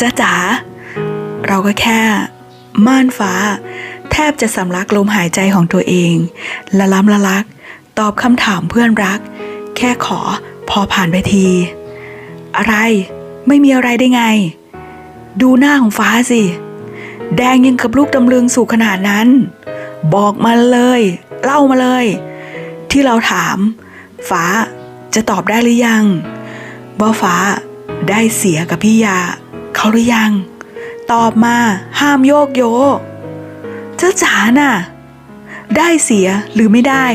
จ้าจ๋าเราก็แค่ ม่านฟ้า แทบจะสำลักลมหายใจของตัวเอง ละล้ำละลัก ตอบคำถามเพื่อนรัก แค่ขอพอผ่านไปที อะไรไม่มีอะไรได้ไง ดูหน้าของฟ้าสิ แดงยังกับลูกตำลึงสู่ขนาดนั้น บอกมาเลย เล่ามาเลย ที่เราถาม ฟ้าจะตอบได้หรือยังว่าฟ้าได้เสียกับพี่ยา เขาหรือยัง ตอบมาห้ามโยกโยเจ้าจ๋าน่ะ ได้เสียหรือไม่ได้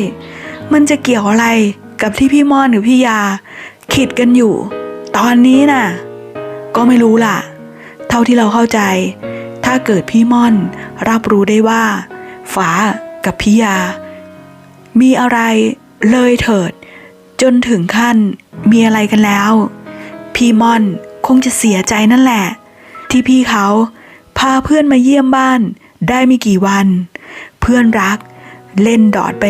มันจะเกี่ยวอะไรกับที่พี่ม่อนหรือพี่ยาคิดกันอยู่ ตอนนี้น่ะ ก็ไม่รู้ล่ะ เท่าที่เราเข้าใจ ถ้าเกิดพี่ม่อนรับรู้ได้ว่าฟ้ากับพี่ยา มีอะไรเลยเถิด จนถึงขั้นมีอะไรกันแล้ว พี่ม่อน คงจะเสียใจนั่นแหละ ที่พี่เขาพาเพื่อนมาเยี่ยมบ้านได้ไม่กี่วัน เพื่อนรัก เล่นดอดไป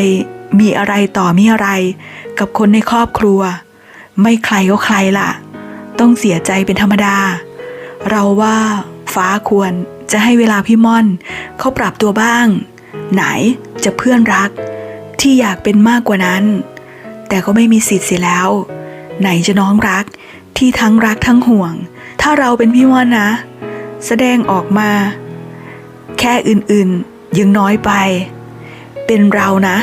มีอะไรต่อมีอะไร กับคนในครอบครัว ไม่ใครก็ใครล่ะ ต้องเสียใจเป็นธรรมดา เราว่าฟ้าควรจะให้เวลาพี่ม่อนเขาปรับตัวบ้าง ไหนจะเพื่อนรัก ที่อยากเป็นมากกว่านั้น แต่ก็ไม่มีสิทธิ์เสียแล้ว ไหนจะน้องรัก ที่ทั้งรักทั้งห่วง ถ้าเราเป็นพี่ม่อนนะ แสดงออกมา แค่อื่นๆยังน้อยไป เป็นเรานะ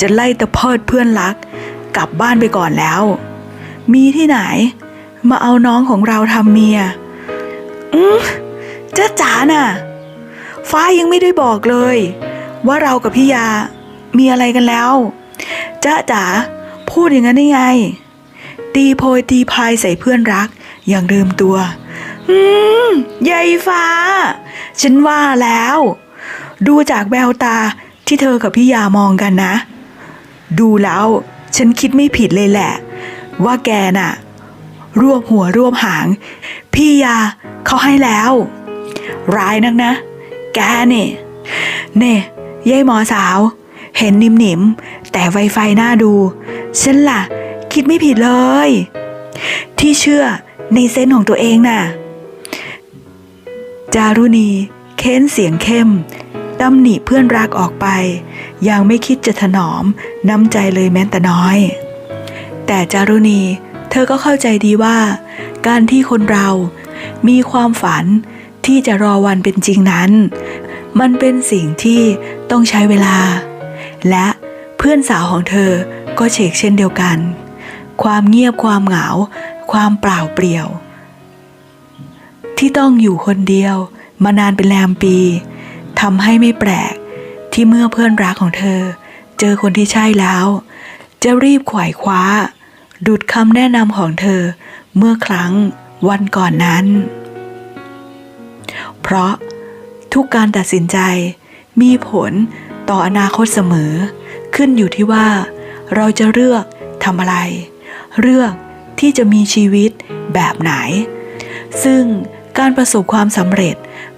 จะไล่ตะเพิดเพื่อนรัก กลับบ้านไปก่อนแล้ว มีที่ไหน มาเอาน้องของเราทำเมีย อืมจ้าจ๋าน่ะ ฟ้ายังไม่ได้บอกเลย ว่าเรากับพี่ยามีอะไรกันแล้วจ้าจ๋าพูดอย่างนั้นได้ไง ตีโพยตีพายใส่เพื่อนรัก อย่างลืมตัว อืมยายฟ้า ฉันว่าแล้ว ดูจากแววตาที่เธอกับพี่ยามองกันนะ ดูแล้ว ฉันคิดไม่ผิดเลยแหละ ว่าแกน่ะ รวบหัวรวบหาง พี่ยาเขาให้แล้ว ร้ายนักนะ แกนี่เน่ยายหมอสาว เห็นนิ่มนิมๆแต่ไวไฟหน้าดู ฉันล่ะ คิดไม่ผิดเลย ที่เชื่อในเซนส์ของตัวเองน่ะ จารุณีเค้นเสียงเข้มตำหนิเพื่อนรักออกไป ยังไม่คิดจะถนอมน้ำใจเลยแม้แต่น้อย แต่จารุณีเธอก็เข้าใจดีว่า การที่คนเรามีความฝันที่จะรอวันเป็นจริงนั้น มันเป็นสิ่งที่ต้องใช้เวลา และเพื่อนสาวของเธอก็เชกเช่นเดียวกัน ความเงียบความเหงา ความเปล่าเปลี่ยว ที่ต้องอยู่คนเดียว มานานเป็นแรมปีทำให้ไม่แปลกที่เมื่อเพื่อนรักของเธอ เจอคนที่ใช่แล้ว จะรีบขวายคว้า ดุดคำแนะนำของเธอเมื่อครั้งวันก่อนนั้น เพราะทุกการตัดสินใจมีผลต่ออนาคตเสมอ ขึ้นอยู่ที่ว่าเราจะเลือกทำอะไร เลือกที่จะมีชีวิตแบบไหน ซึ่งการประสบความสำเร็จ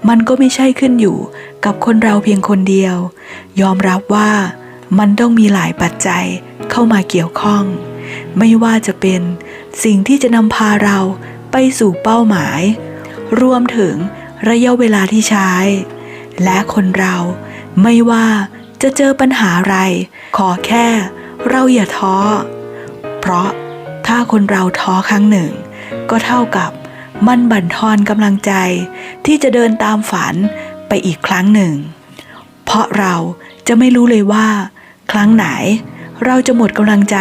มันก็ไม่ใช่ขึ้นอยู่กับคนเราเพียงคนเดียว ยอมรับว่ามันต้องมีหลายปัจจัยเข้ามาเกี่ยวข้อง ไม่ว่าจะเป็นสิ่งที่จะนำพาเราไปสู่เป้าหมาย รวมถึงระยะเวลาที่ใช้ และคนเราไม่ว่าจะเจอปัญหาอะไร ขอแค่เราอย่าท้อ เพราะ ถ้าคนเราท้อครั้งหนึ่ง ก็เท่ากับมันบั่นทอนกำลังใจ ที่จะเดินตามฝันไปอีกครั้งหนึ่ง เพราะเราจะไม่รู้เลยว่า ครั้งไหนเราจะหมดกำลังใจ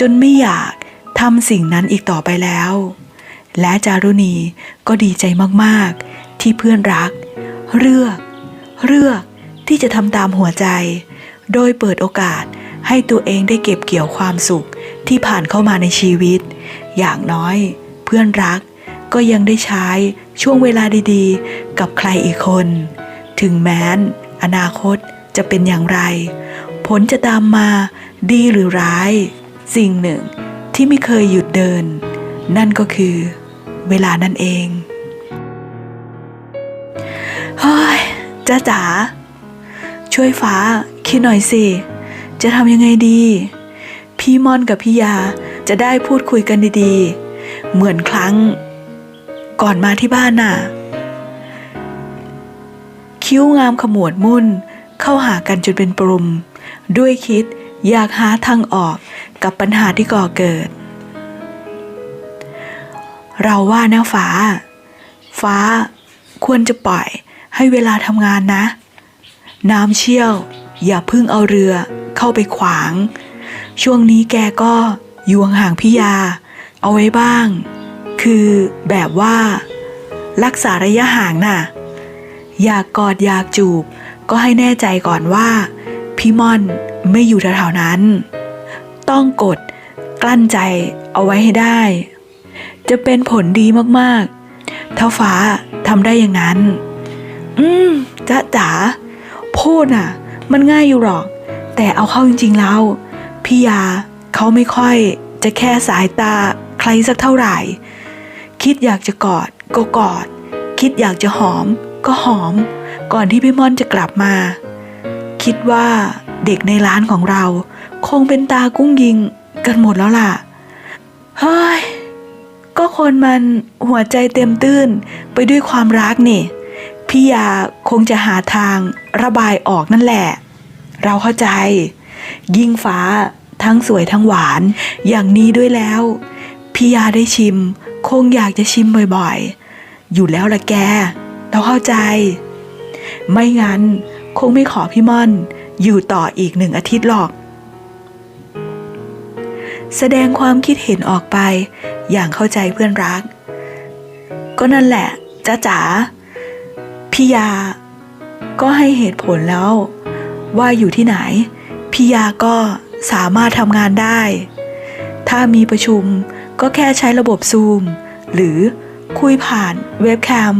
จนไม่อยากทำสิ่งนั้นอีกต่อไปแล้ว และจารุณีก็ดีใจมากๆ ที่เพื่อนรัก เลือก เลือกที่จะทำตามหัวใจ โดยเปิดโอกาสให้ตัวเองได้เก็บเกี่ยวความสุข ที่ผ่านเข้ามาในชีวิต อย่างน้อย เพื่อนรักก็ยังได้ใช้ช่วงเวลาดีๆ กับใครอีกคน ถึงแม้น อนาคตจะเป็นอย่างไร ผลจะตามมาดีหรือร้าย สิ่งหนึ่งที่ไม่เคยหยุดเดิน นั่นก็คือ เวลานั่นเองเฮ้ยจ้าจ๋าช่วยฟ้าคิดหน่อยสิ จะทำยังไงดี พี่ม่อนกับพี่ยาจะได้พูดคุยกันดีๆ เหมือนครั้ง ก่อนมาที่บ้านน่ะ คิ้วงามขมวดมุ่นเข้าหากันจนเป็นปรุม ด้วยคิดอยากหาทางออกกับปัญหาที่ก่อเกิด เราว่านะฟ้า ฟ้าควรจะปล่อยให้เวลาทำงานนะ น้ำเชี่ยว อย่าพึ่งเอาเรือเข้าไปขวาง ช่วงนี้แกก็อยู่ห่างๆพี่ยา เอาไว้บ้าง คือแบบว่า รักษาระยะห่างน่ะ อยากกอดอยากจูบ ก็ให้แน่ใจก่อนว่า พี่ม่อนไม่อยู่แถวๆนั้น ต้องกดกลั้นใจเอาไว้ให้ได้ จะเป็นผลดีมากๆ ถ้าฟ้าทำได้อย่างนั้น อืมจ๊ะจ๋าพูดน่ะ มันง่ายอยู่หรอก แต่เอาเข้าจริงๆแล้ว พี่ยาเขาไม่ค่อยจะแค่สายตาใครสักเท่าไหร่ คิดอยากจะกอดก็กอด คิดอยากจะหอม ก็หอม ก่อนที่พี่ม่อนจะกลับมา คิดว่าเด็กในร้านของเรา คงเป็นตากุ้งยิงกันหมดแล้วล่ะ เฮ้ย ก็คนมันหัวใจเต็มตื้นไปด้วยความรักนี่ พี่ยาคงจะหาทางระบายออกนั่นแหละ เราเข้าใจ ยิ่งฟ้าทั้งสวยทั้งหวาน อย่างนี้ด้วยแล้วพี่ยาได้ชิม คงอยากจะชิมบ่อยๆ อยู่แล้วละแก เราเข้าใจ ไม่งั้นคงไม่ขอพี่ม่อน อยู่ต่ออีกหนึ่งอาทิตย์หรอก แสดงความคิดเห็นออกไป อย่างเข้าใจเพื่อนรัก ก็นั่นแหละจ้าจ๋าพี่ยา ก็ให้เหตุผลแล้ว ว่าอยู่ที่ไหน พี่ยาก็สามารถทำงานได้ ถ้ามีประชุมก็แค่ใช้ระบบซูม หรือคุยผ่านเว็บแคม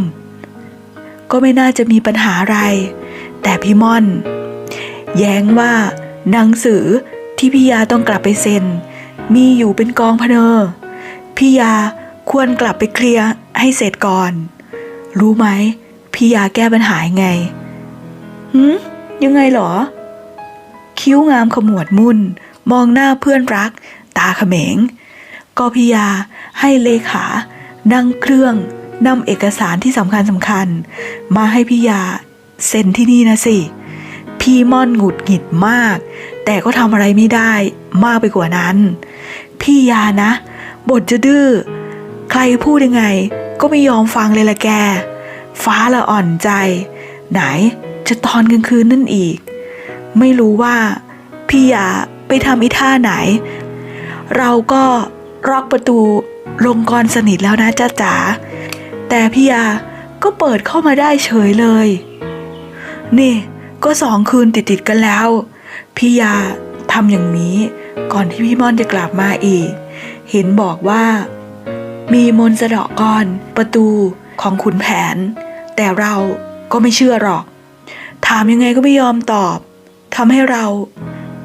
ก็ไม่น่าจะมีปัญหาอะไร แต่พี่ม่อน แย้งว่าหนังสือที่พี่ยาต้องกลับไปเซ็น มีอยู่เป็นกองพเนอพี่ยาควรกลับไปเคลียร์ให้เสร็จก่อน รู้ไหมพี่ยาแก้ปัญหายไงหืมยังไงเหรอ คิ้วงามขมวดมุ่น มองหน้าเพื่อนรัก ตาเขมงก็พี่ยาให้เลขา นั่งเครื่องนำเอกสารที่สำคัญสำคัญ มาให้พี่ยาเซ็นที่นี่นะสิ พี่ม่อนหงุดหงิดมาก แต่ก็ทำอะไรไม่ได้มากไปกว่านั้น พี่ยานะ บทจะดื้อ ใครพูดยังไง ก็ไม่ยอมฟังเลยละแก ฟ้าละอ่อนใจ ไหนจะตอนกลางคืนนั่นอีก ไม่รู้ว่าพี่ยาไปทำอีท่าไหน เราก็ล็อกประตูลงกรสนิทแล้วนะจ้าจ๋าแต่พี่ยาก็เปิดเข้ามาได้เฉยเลย นี่ก็สองคืนติดๆกันแล้ว พี่ยาทำอย่างนี้ก่อนที่พี่ม่อนจะกลับมาอีก เห็นบอกว่า มีมนสะเดาะกรประตูของขุนแผน แต่เราก็ไม่เชื่อหรอก ถามยังไงก็ไม่ยอมตอบ ทำให้เรา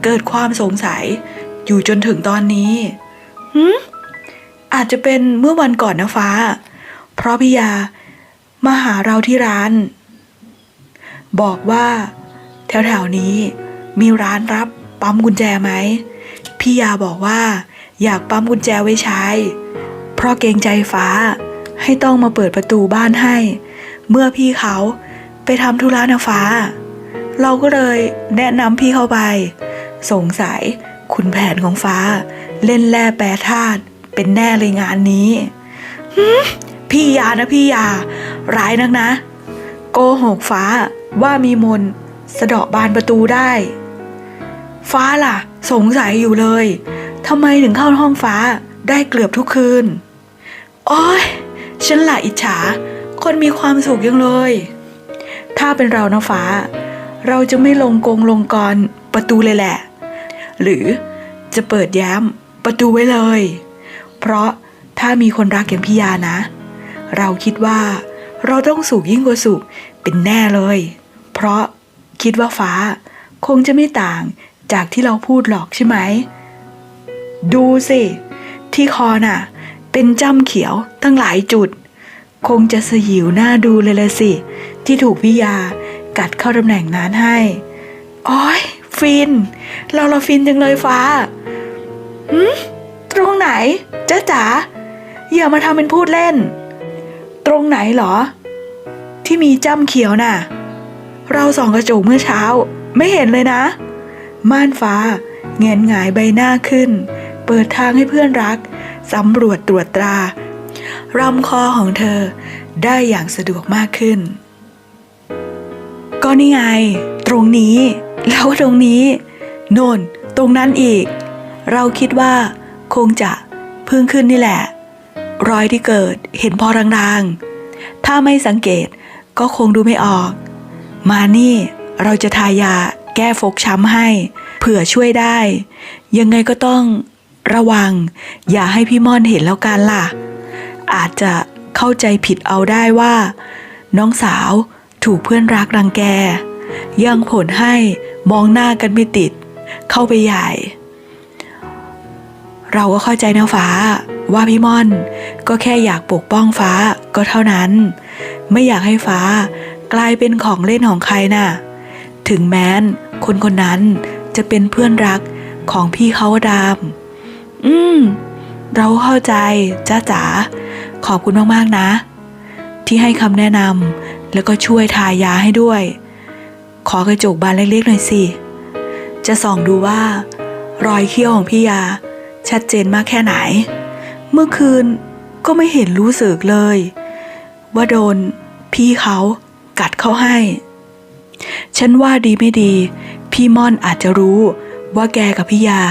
เกิดความสงสัยอยู่จนถึงตอนนี้หืมอาจจะเป็นเมื่อวันก่อนนะฟ้า เพราะพี่ยามาหาเราที่ร้าน บอกว่า แถวๆนี้มีร้านรับปั๊มกุญแจไหม พี่ยาบอกว่าอยากปั๊มกุญแจไว้ใช้ เพราะเกรงใจฟ้าให้ต้องมาเปิดประตูบ้านให้ เมื่อพี่เขาไปทำธุระนะฟ้า เราก็เลยแนะนำพี่เข้าไป สงสัยคุณแผนของฟ้า เล่นแร่แปรธาตุเป็นแน่เลยงานนี้พี่ยานะพี่ยา ร้ายนักนะ โกหกฟ้าว่ามีมนสะเดาะบานประตูได้ ฟ้าล่ะ สงสัยอยู่เลยทำไมถึงเข้าห้องฟ้าได้เกือบทุกคืน โอ้ยฉันละอิจฉา คนมีความสุขยังเลย ถ้าเป็นเรานะฟ้า เราจะไม่ลงกงลงกรประตูเลยแหละ หรือจะเปิดแย้มประตูไว้เลย เพราะถ้ามีคนรักอย่างพี่ยานะ เราคิดว่าเราต้องสุขยิ่งกว่าสุขเป็นแน่เลย เพราะคิดว่าฟ้าคงจะไม่ต่างจากที่เราพูดหรอกใช่ไหม ดูสิ ที่คอน่ะ เป็นจ้ำเขียวตั้งหลายจุด คงจะสยิวหน้าดูเลยละสิ ที่ถูกพี่ยา กัดเข้าตำแหน่งนั้นให้โอ้ยฟิน เราเราฟินจังเลยฟ้าหืมตรงไหนจ๊ะจ๋าอย่ามาทำเป็นพูดเล่น ตรงไหนเหรอ ที่มีจ้ำเขียวน่ะ เราส่องกระจกเมื่อเช้า ไม่เห็นเลยนะ ม่านฟ้าเงนหงายใบหน้าขึ้น เปิดทางให้เพื่อนรักสำรวจตรวจตรารำคอของเธอได้อย่างสะดวกมากขึ้น ก็นี่ไง ตรงนี้ แล้วตรงนี้ โน่น ตรงนั้นอีก เราคิดว่า คงจะพิ่งขึ้นนี่แหละ รอยที่เกิดเห็นพอรางๆ ถ้าไม่สังเกตก็คงดูไม่ออก มานี่เราจะทายาแก้ฟกช้ำให้ เผื่อช่วยได้ ยังไงก็ต้องระวัง อย่าให้พี่ม่อนเห็นแล้วกันล่ะ อาจจะเข้าใจผิดเอาได้ว่า น้องสาว ถูกเพื่อนรักรังแก ยังผลให้มองหน้ากันไม่ติด เข้าไปใหญ่ เราก็เข้าใจนะฟ้าว่าพี่ม่อนก็แค่อยากปกป้องฟ้าก็เท่านั้น ไม่อยากให้ฟ้ากลายเป็นของเล่นของใครน่ะ ถึงแม้นคนคนนั้นจะเป็นเพื่อนรักของพี่เขาดาม อืม เราเข้าใจจ้าจ๋าขอบคุณมาก ๆ นะ ที่ให้คำแนะนำ แล้วก็ช่วยทายาให้ด้วย ขอกระจกบานเล็กๆหน่อยสิ จะส่องดูว่า รอยเขี้ยวของพี่ยา ชัดเจนมากแค่ไหน เมื่อคืนก็ไม่เห็นรู้สึกเลย ว่าโดนพี่เขากัดเข้าให้ ฉันว่าดีไม่ดี พี่ม่อนอาจจะรู้ว่าแกกับพี่ยา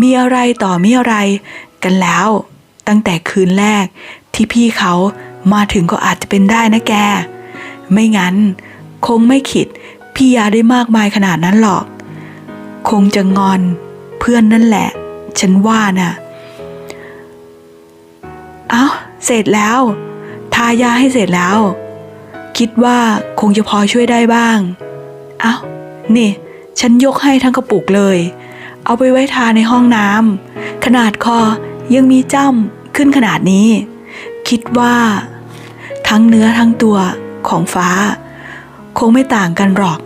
มีอะไรต่อมีอะไรกันแล้ว ตั้งแต่คืนแรกที่พี่เขามาถึงก็อาจจะเป็นได้นะแก ไม่งั้น คงไม่คิดพี่ยาได้มากมายขนาดนั้นหรอก คงจะงอนเพื่อนนั่นแหละ ฉันว่าน่ะ เอ้า เสร็จแล้ว ทายาให้เสร็จแล้ว คิดว่าคงจะพอช่วยได้บ้าง เอ้า นี่ ฉันยกให้ทั้งกระปุกเลย เอาไปไว้ทาในห้องน้ำขนาดคอยังมีจ้ำขึ้นขนาดนี้ คิดว่า ทั้งเนื้อทั้งตัว ของฟ้า คงไม่ต่างกันหรอก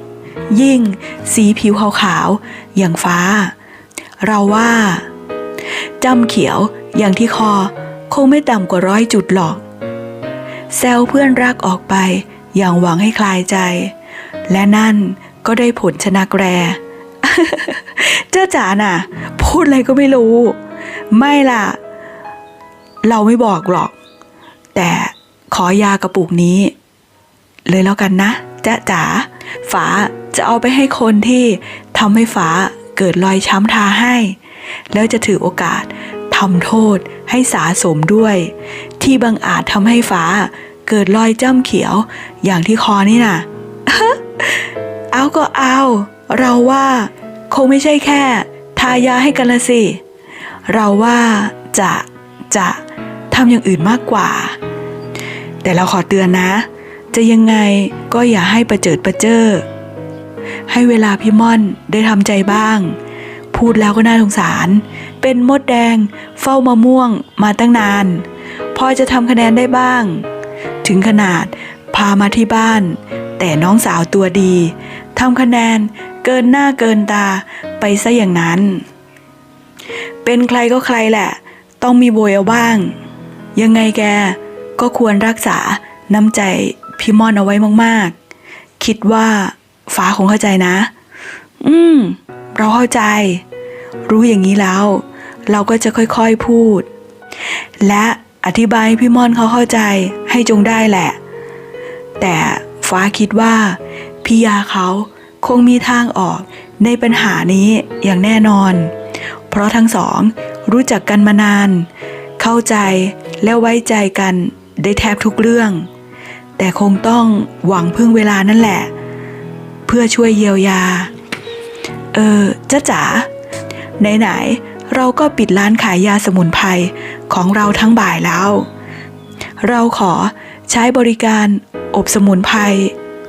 ยิ่งสีผิวขาวๆอย่างฟ้า เราว่าจำเขียวอย่างที่คอคงไม่ต่ำกว่าร้อยจุดหรอก แซวเพื่อนรักออกไปอย่างหวังให้คลายใจ และนั่นก็ได้ผลชนะแกรเจ้าจ๋าน่ะ พูดอะไรก็ไม่รู้ ไม่ล่ะ เราไม่บอกหรอก แต่ขอยากระปุกนี้ เลยแล้วกันนะจ๊ะจ๋าฝาจะเอาไปให้คนที่ทำให้ฝาเกิดรอยช้ำทาให้ แล้วจะถือโอกาสทำโทษให้สาสมด้วย ที่บังอาจทำให้ฟ้าเกิดรอยจ้ำเขียวอย่างที่คอนี่น่ะเอาก็เอา เราว่าคงไม่ใช่แค่ ทายาให้กันละสิ เราว่าจะจะทำอย่างอื่นมากกว่า แต่เราขอเตือนนะ จะยังไงก็อย่าให้ประเจิดประเจ้อให้เวลาพี่ม่อนได้ทำใจบ้าง พูดแล้วก็น่าสงสาร เป็นมดแดง เฝ้ามะม่วงมาตั้งนาน พอจะทำคะแนนได้บ้าง ถึงขนาดพามาที่บ้าน แต่น้องสาวตัวดีทำคะแนนเกินหน้าเกินตาไปซะอย่างนั้น เป็นใครก็ใครแหละ ต้องมีโวยเอาบ้าง ยังไงแกก็ควรรักษาน้ำใจ พี่ม่อนเอาไว้มากๆ คิดว่าฟ้าคงเข้าใจนะ อืม เราเข้าใจ รู้อย่างนี้แล้ว เราก็จะค่อยๆพูด และอธิบายให้พี่ม่อนเขาเข้าใจให้จงได้แหละ แต่ฟ้าคิดว่าพี่ยาเขาคงมีทางออกในปัญหานี้อย่างแน่นอน เพราะทั้งสองรู้จักกันมานาน เข้าใจและไว้ใจกันได้แทบทุกเรื่อง แต่คงต้องหวังพึ่งเวลานั่นแหละ เพื่อช่วยเยียวยา เออจ้าจ๋าไหนๆเราก็ปิดร้านขายยาสมุนไพรของเราทั้งบ่ายแล้ว เราขอใช้บริการอบสมุนไพร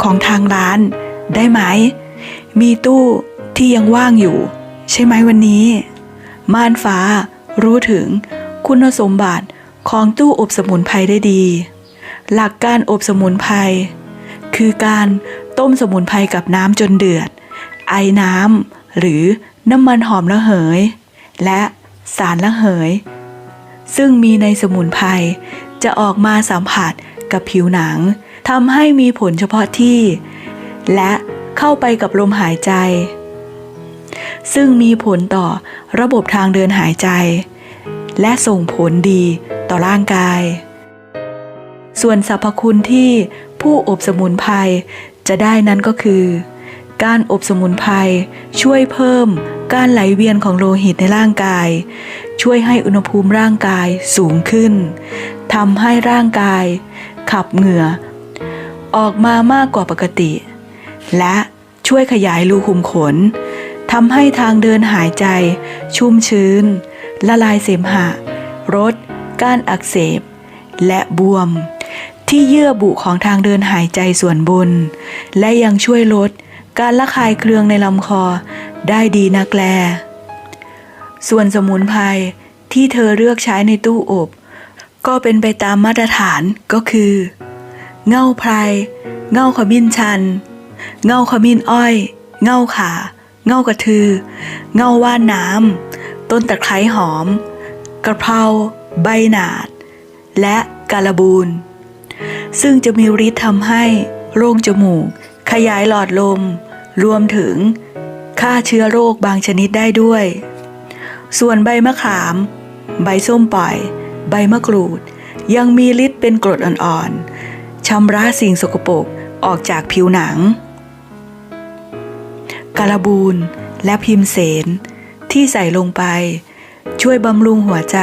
ของทางร้านได้ไหม มีตู้ที่ยังว่างอยู่ ใช่ไหมวันนี้ ม่านฟ้ารู้ถึงคุณสมบัติของตู้อบสมุนไพรได้ดี หลักการอบสมุนไพรคือการต้มสมุนไพรกับน้ำจนเดือด ไอน้ำหรือน้ำมันหอมระเหย และสารระเหย ซึ่งมีในสมุนไพรจะออกมาสัมผัสกับผิวหนังทำให้มีผลเฉพาะที่ และเข้าไปกับลมหายใจ ซึ่งมีผลต่อระบบทางเดินหายใจ และส่งผลดีต่อร่างกาย ส่วนสรรพคุณที่ผู้อบสมุนไพรจะได้นั้นก็คือ การอบสมุนไพรช่วยเพิ่มการไหลเวียนของโลหิตในร่างกาย ช่วยให้อุณหภูมิร่างกายสูงขึ้นทำให้ร่างกายขับเหงื่อ ออกมามากกว่าปกติ และช่วยขยายรูขุมขนทำให้ทางเดินหายใจ ชุ่มชื้น ละลายเสมหะลดการอักเสบ และบวม ที่เยื่อบุของทางเดินหายใจส่วนบน และยังช่วยลดการระคายเคืองในลำคอได้ดีนักแล ส่วนสมุนไพรที่เธอเลือกใช้ในตู้อบ ก็เป็นไปตามมาตรฐานก็คือ เง่าไพรเง่าขมิ้นชัน เง่าขมิ้นอ้อย เง่าขา เง่ากระทือ เง่าว่านน้ำต้นตะไคร้หอม กระเพราใบหนาด และการบูน ซึ่งจะมีฤทธิ์ทำให้โรคจมูก ขยายหลอดลม รวมถึงฆ่าเชื้อโรคบางชนิดได้ด้วย ส่วนใบมะขาม ใบส้มปล่อย ใบมะกรูด ยังมีฤทธิ์เป็นกรดอ่อนๆชำระสิ่งสกปรกออกจากผิวหนังการบูนและพิมเสนที่ใส่ลงไป ช่วยบำรุงหัวใจ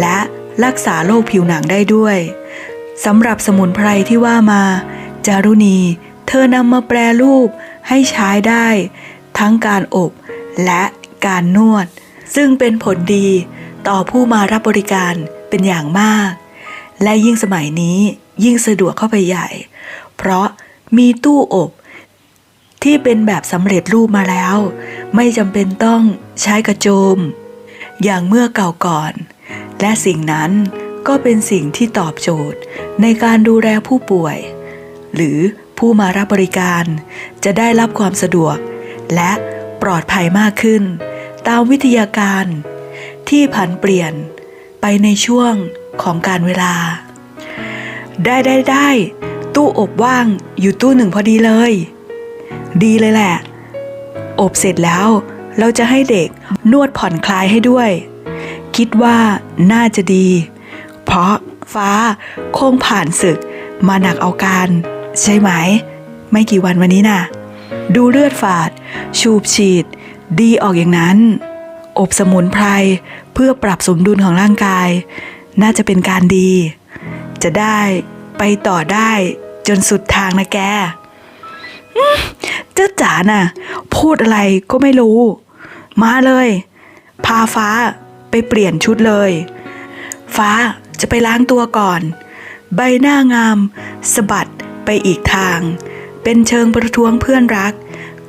และรักษาโรคผิวหนังได้ด้วย สำหรับสมุนไพรที่ว่ามา จารุณี เธอนำมาแปรรูปให้ใช้ได้ ทั้งการอบและการนวด ซึ่งเป็นผลดีต่อผู้มารับบริการเป็นอย่างมาก และยิ่งสมัยนี้ยิ่งสะดวกเข้าไปใหญ่ เพราะมีตู้อบที่เป็นแบบสำเร็จรูปมาแล้ว ไม่จำเป็นต้องใช้กระโจม อย่างเมื่อเก่าก่อน และสิ่งนั้น ก็เป็นสิ่งที่ตอบโจทย์ในการดูแลผู้ป่วย หรือผู้มารับบริการ จะได้รับความสะดวก และปลอดภัยมากขึ้น ตามวิทยาการ ที่ผันเปลี่ยนไปในช่วงของการเวลา ได้ได้ได้ตู้อบว่างอยู่ตู้หนึ่งพอดีเลย ดีเลยแหละ อบเสร็จแล้ว เราจะให้เด็กนวดผ่อนคลายให้ด้วย คิดว่าน่าจะดี พาะ ฟ้า คงผ่านศึก มาหนักเอาการ ใช่ไหม ไม่กี่วันวันนี้น่ะ ดูเลือดฝาด ชูบฉีด ดีออกอย่างนั้น อบสมุนไพร เพื่อปรับสมดุลของร่างกาย น่าจะเป็นการดี จะได้ไปต่อได้จนสุดทางนะแกเจ้าจ๋าน่ะ พูดอะไรก็ไม่รู้ มาเลย พาฟ้าไปเปลี่ยนชุดเลย ฟ้า จะไปล้างตัวก่อน ใบหน้างามสะบัดไปอีกทาง เป็นเชิงประท้วงเพื่อนรัก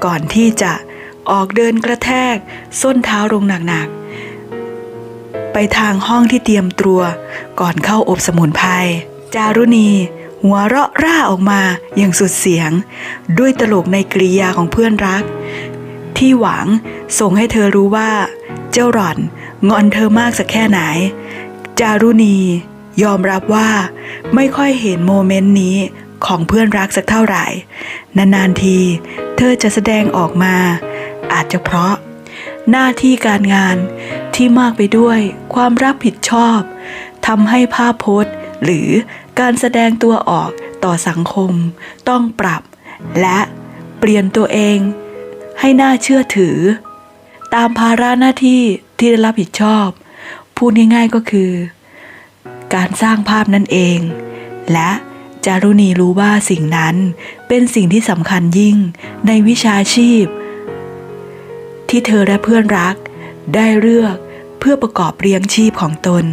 ก่อนที่จะออกเดินกระแทก ส้นเท้าลงหนักๆ ไปทางห้องที่เตรียมตัว ก่อนเข้าอบสมุนไพรจารุณี หัวเราะร่าออกมาอย่างสุดเสียง ด้วยตลกในกริยาของเพื่อนรัก ที่หวังส่งให้เธอรู้ว่า เจ้าหล่อนงอนเธอมากสักแค่ไหน จารุณี ยอมรับว่าไม่ค่อยเห็นโมเมนต์นี้ของเพื่อนรักสักเท่าไหร่ นานๆที เธอจะแสดงออกมา อาจจะเพราะ หน้าที่การงานที่มากไปด้วยความรับผิดชอบทำให้ภาพโพสต์หรือการแสดงตัวออกต่อสังคม ต้องปรับ และเปลี่ยนตัวเอง ให้น่าเชื่อถือ ตามภาระหน้าที่ที่ได้รับผิดชอบ พูดง่ายๆก็คือ การสร้างภาพนั่นเอง และจารุณีรู้ว่าสิ่งนั้นเป็นสิ่งที่สำคัญยิ่งในวิชาชีพ ที่เธอและเพื่อนรักได้เลือกเพื่อประกอบเลี้ยงชีพของตน